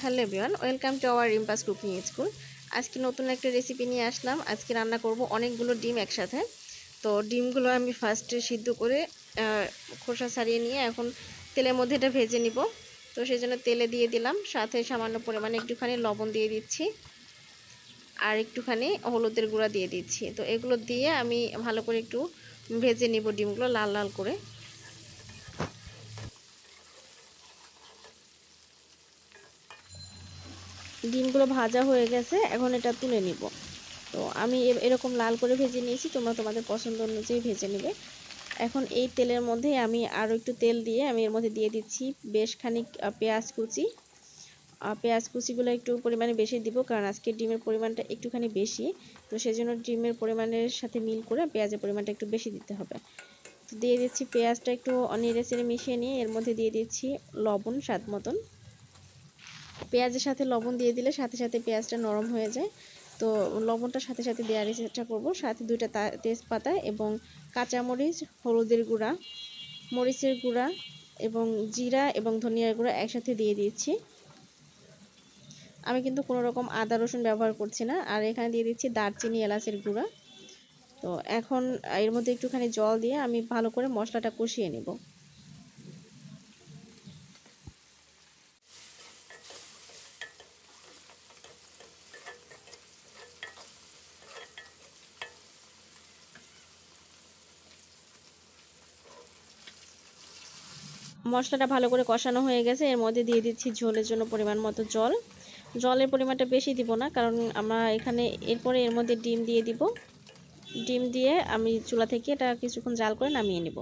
Hello everyone, welcome to our Rimpa's cooking school. আজকে নতুন একটা রেসিপি নিয়ে আসলাম। আজকে রান্না করব অনেকগুলো ডিম একসাথে। তো ডিমগুলো আমি ফার্স্টে সিদ্ধ করে খোসা ছাড়িয়ে নিয়ে এখন তেলের মধ্যে এটা ভেজে নিব। তো সেই জন্য তেলে দিয়ে দিলাম, সাথে সামান্য পরিমাণে একটুখানি লবণ দিয়ে দিচ্ছি। আর একটুখানি হলুদের গুঁড়া দিয়ে দিচ্ছি। তো এগুলো দিয়ে আমি ভালো করে একটু ভেজে নিব ডিমগুলো লাল লাল করে। ডিমগুলো ভাজা হয়ে গেছে, এখন এটা তুলে নিব। তো আমি এরকম লাল করে ভেজে নিয়েছি, তোমরা তোমাদের পছন্দ অনুযায়ী ভেজে নেবে। এখন এই তেলের মধ্যে আমি আরও একটু তেল দিয়ে আমি এর মধ্যে দিয়ে দিচ্ছি বেশ খানিক পেঁয়াজ কুচি। পেঁয়াজ কুচিগুলো একটু পরিমাণে বেশি দিব, কারণ আজকে ডিমের পরিমাণটা একটুখানি বেশি। তো সেজন্য ডিমের পরিমাণের সাথে মিল করে পেঁয়াজের পরিমাণটা একটু বেশি দিতে হবে। তো দিয়ে দিচ্ছি পেঁয়াজটা একটু নেড়ে চেড়ে মিশিয়ে নিয়ে এর মধ্যে দিয়ে দিচ্ছি লবণ স্বাদ মতন। পেঁয়াজের সাথে লবণ দিয়ে দিলে সাথে সাথে পেঁয়াজটা নরম হয়ে যায়। তো লবণটা সাথে সাথে দেওয়ার চেষ্টা করব। সাথে দুইটা তেজপাতা এবং কাঁচামরিচ, হলুদের গুঁড়া, মরিচের গুঁড়া এবং জিরা এবং ধনিয়ার গুঁড়া একসাথে দিয়ে দিচ্ছি। আমি কিন্তু কোনো রকম আদা, রসুন ব্যবহার করছি না। আর এখানে দিয়ে দিচ্ছি দারচিনি, এলাচের গুঁড়া। তো এখন এর মধ্যে একটুখানি জল দিয়ে আমি ভালো করে মশলাটা কষিয়ে নেব। মশলাটা ভালো করে কষানো হয়ে গেছে। এর মধ্যে দিয়ে দিচ্ছি ঝোলের জন্য পরিমাণ মতো জল। জলের পরিমাণটা বেশি দিব না, কারণ আমরা এখানে এরপরে এর মধ্যে ডিম দিয়ে দিব। ডিম দিয়ে আমি চুলা থেকে এটা কিছুক্ষণ জাল করে নামিয়ে নেব।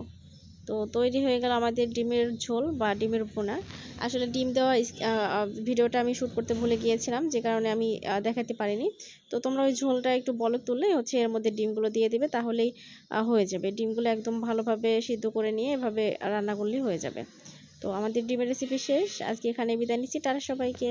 তো তৈরি হয়ে গেল আমাদের ডিমের ঝোল বা ডিমের ভুনা। আসলে ডিম দেওয়া ভিডিওটা আমি শ্যুট করতে ভুলে গিয়েছিলাম, যে কারণে আমি দেখাতে পারিনি। তো তোমরা ওই ঝোলটা একটু বলক তুললে হচ্ছে এর মধ্যে ডিমগুলো দিয়ে দিবে, তাহলেই হয়ে যাবে। ডিমগুলো একদম ভালোভাবে সিদ্ধ করে নিয়ে এভাবে রান্না করলেই হয়ে যাবে। তো আমাদের ডিমের রেসিপি শেষ। আজকে এখানে বিদায় নিচ্ছি। তারা সবাইকে।